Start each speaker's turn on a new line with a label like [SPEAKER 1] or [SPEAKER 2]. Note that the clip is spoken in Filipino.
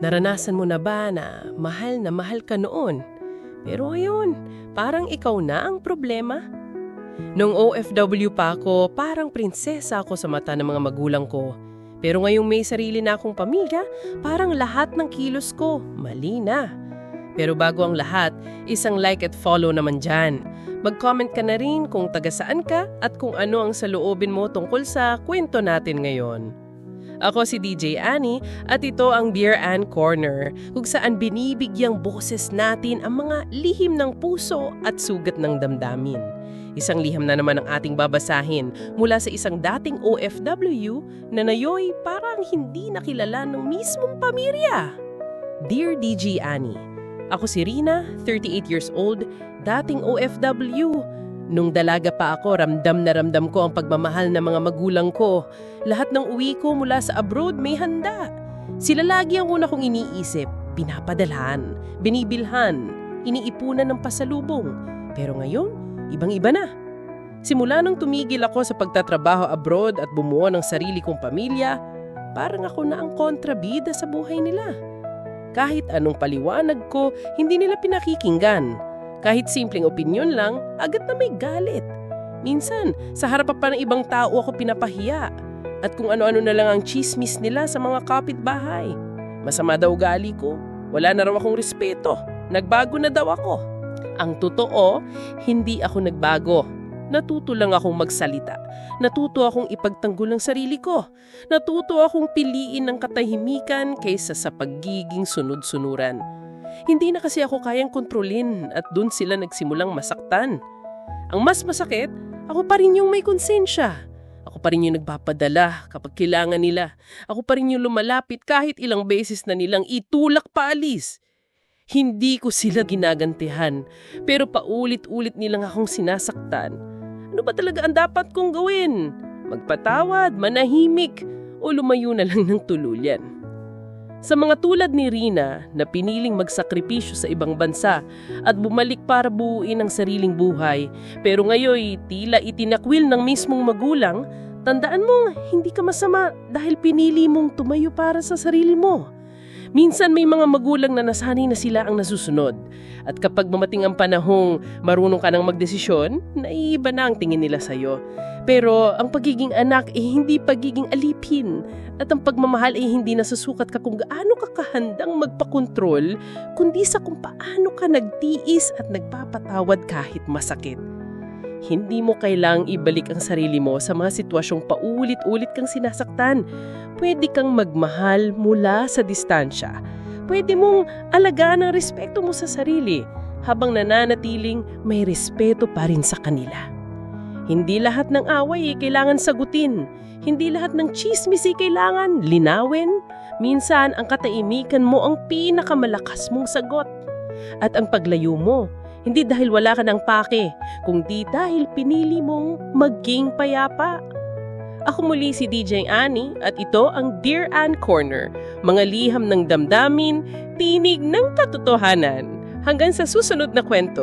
[SPEAKER 1] Naranasan mo na ba na mahal na mahal ka noon? Pero ngayon, parang ikaw na ang problema? Nung OFW pa ako, parang prinsesa ako sa mata ng mga magulang ko. Pero ngayong may sarili na akong pamilya, parang lahat ng kilos ko, mali na. Pero bago ang lahat, isang like at follow naman dyan. Mag-comment ka na rin kung taga saan ka at kung ano ang saloobin mo tungkol sa kwento natin ngayon. Ako si DJ Annie at ito ang Dear Ann Corner kung saan binibigyang boses natin ang mga lihim ng puso at sugat ng damdamin. Isang liham na naman ang ating babasahin mula sa isang dating OFW na nayoy parang hindi nakilala ng mismong pamilya. Dear DJ Annie, ako si Rina, 38 years old, dating OFW. Nung dalaga pa ako, ramdam na ramdam ko ang pagmamahal ng mga magulang ko. Lahat ng uwi ko mula sa abroad may handa. Sila lagi ang una kong iniisip, pinapadalhan, binibilhan, iniipunan ng pasalubong. Pero ngayon, ibang-iba na. Simula nang tumigil ako sa pagtatrabaho abroad at bumuo ng sarili kong pamilya, parang ako na ang kontrabida sa buhay nila. Kahit anong paliwanag ko, hindi nila pinakikinggan. Kahit simpleng opinion lang, agad na may galit. Minsan, sa harap pa ng ibang tao ako pinapahiya. At kung ano-ano na lang ang chismis nila sa mga kapitbahay. Masama daw gali ko. Wala na raw akong respeto. Nagbago na daw ako. Ang totoo, hindi ako nagbago. Natuto lang akong magsalita. Natuto akong ipagtanggol ang sarili ko. Natuto akong piliin ng katahimikan kaysa sa pagiging sunod-sunuran. Hindi na kasi ako kayang kontrolin at dun sila nagsimulang masaktan. Ang mas masakit, ako pa rin yung may konsensya. Ako pa rin yung nagpapadala kapag kailangan nila. Ako pa rin yung lumalapit kahit ilang beses na nilang itulak paalis. Hindi ko sila ginagantihan, pero paulit-ulit nilang akong sinasaktan. Ano ba talaga ang dapat kong gawin? Magpatawad, manahimik, o lumayo na lang ng tuluyan? Sa mga tulad ni Rina na piniling magsakripisyo sa ibang bansa at bumalik para buuin ang sariling buhay, pero ngayon tila itinakwil ng mismong magulang, tandaan mo hindi ka masama dahil pinili mong tumayo para sa sarili mo. Minsan may mga magulang na nasanay na sila ang nasusunod. At kapag mamating ang panahong marunong ka ng magdesisyon, naiiba na ang tingin nila sa'yo. Pero ang pagiging anak ay hindi pagiging alipin. At ang pagmamahal ay hindi nasusukat ka kung gaano ka kahandang magpakontrol, kundi sa kung paano ka nagtiis at nagpapatawad kahit masakit. Hindi mo kailang ibalik ang sarili mo sa mga sitwasyong paulit-ulit kang sinasaktan. Pwede kang magmahal mula sa distansya. Pwede mong alagaan ang respeto mo sa sarili habang nananatiling may respeto pa rin sa kanila. Hindi lahat ng away ay kailangan sagutin. Hindi lahat ng chismis ay kailangan linawin. Minsan, ang kataimikan mo ang pinakamalakas mong sagot. At ang paglayo mo, hindi dahil wala ka ng pake, kundi dahil pinili mong maging payapa. Ako muli si DJ Annie at ito ang Dear Ann Corner, mga liham ng damdamin, tinig ng katotohanan. Hanggang sa susunod na kwento.